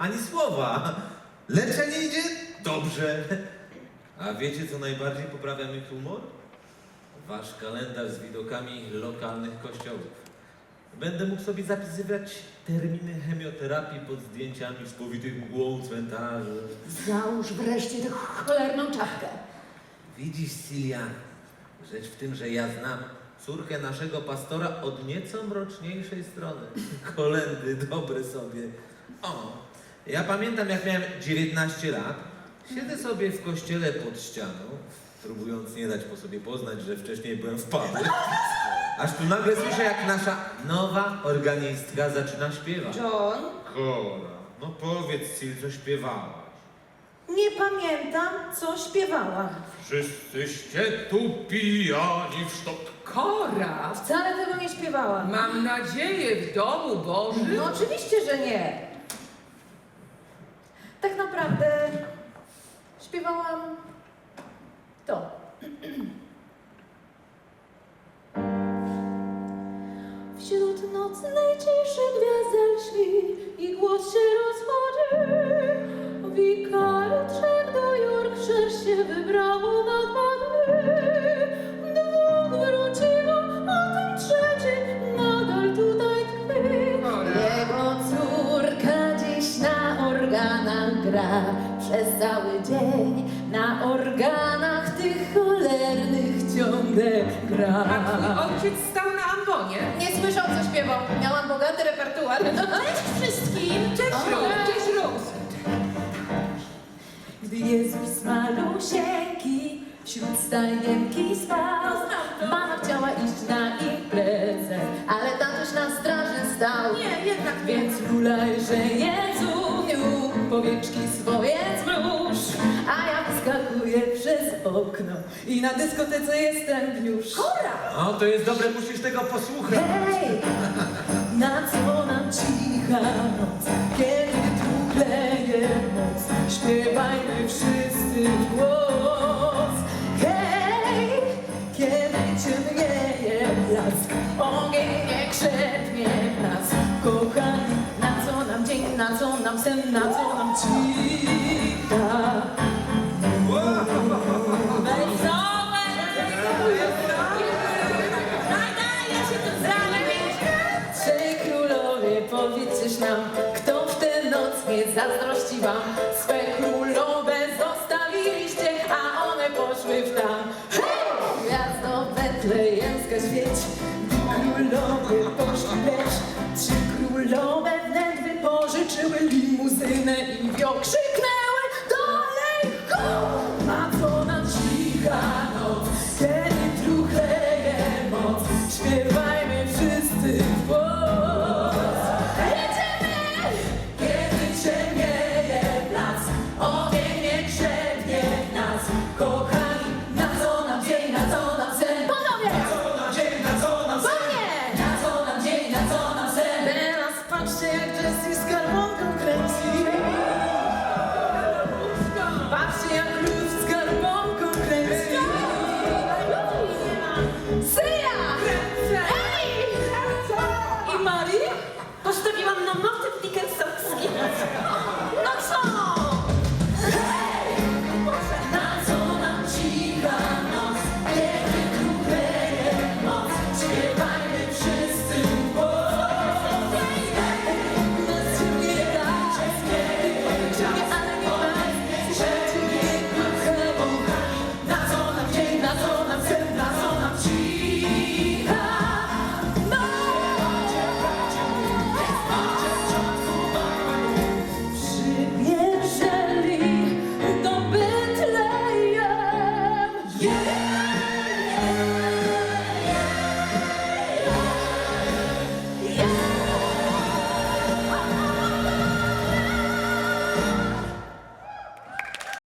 ani słowa. Leczenie idzie dobrze. A wiecie, co najbardziej poprawia mi humor? Wasz kalendarz z widokami lokalnych kościołów. Będę mógł sobie zapisywać terminy chemioterapii pod zdjęciami spowitych mgłą cmentarzy. Załóż wreszcie tę cholerną czapkę. Widzisz, Silian, rzecz w tym, że ja znam córkę naszego pastora od nieco mroczniejszej strony. Kolendy dobre sobie. O, ja pamiętam, jak miałem 19 lat, siedzę sobie w kościele pod ścianą, próbując nie dać po sobie poznać, że wcześniej byłem w pubie, aż tu nagle słyszę, jak nasza nowa organistka zaczyna śpiewać. John? Kora, no powiedz, Sil, co śpiewałaś. Nie pamiętam, co śpiewałam. Wszyscyście tu pijani w sztok. Kora! Wcale tego nie śpiewałam. Mam nadzieję w domu Bożym. No oczywiście, że nie. Tak naprawdę śpiewałam to. Wśród nocnej ciszy gwiazda lśni gra przez cały dzień. Na organach tych cholernych ciągle gra. A twój ojciec stał na ambonie. Nie słyszał, co śpiewał. Miałam bogaty repertuar. Cześć wszystkim! Cześć, Rose. Cześć, Rose. Gdy Jezus malusieńki wśród stajnienki spał, mama chciała iść na imprezę, ale tatuś na straży stał. Nie, jednak nie. Więc hulaj, że Jezuniu, powieczki swoje zmruż, a ja wyskakuję przez okno i na dyskotece jestem już. Kora! O, to jest dobre, musisz tego posłuchać. Hej, na co nam cicha noc, kiedy truchleje moc, śpiewajmy wszyscy w głos. Hej, kiedy ciemnieje blask, ogień nie krzepnie na co nam sen, na co nam królowie, powiedzcie nam, kto w tę noc nie zazdrości wam? Swe królowe zostawiliście, a one poszły w tam. Hej! Gwiazdo betlejemska świeć, gdy wnet wypożyczyły limuzynę i wio krzyknęły コスト基の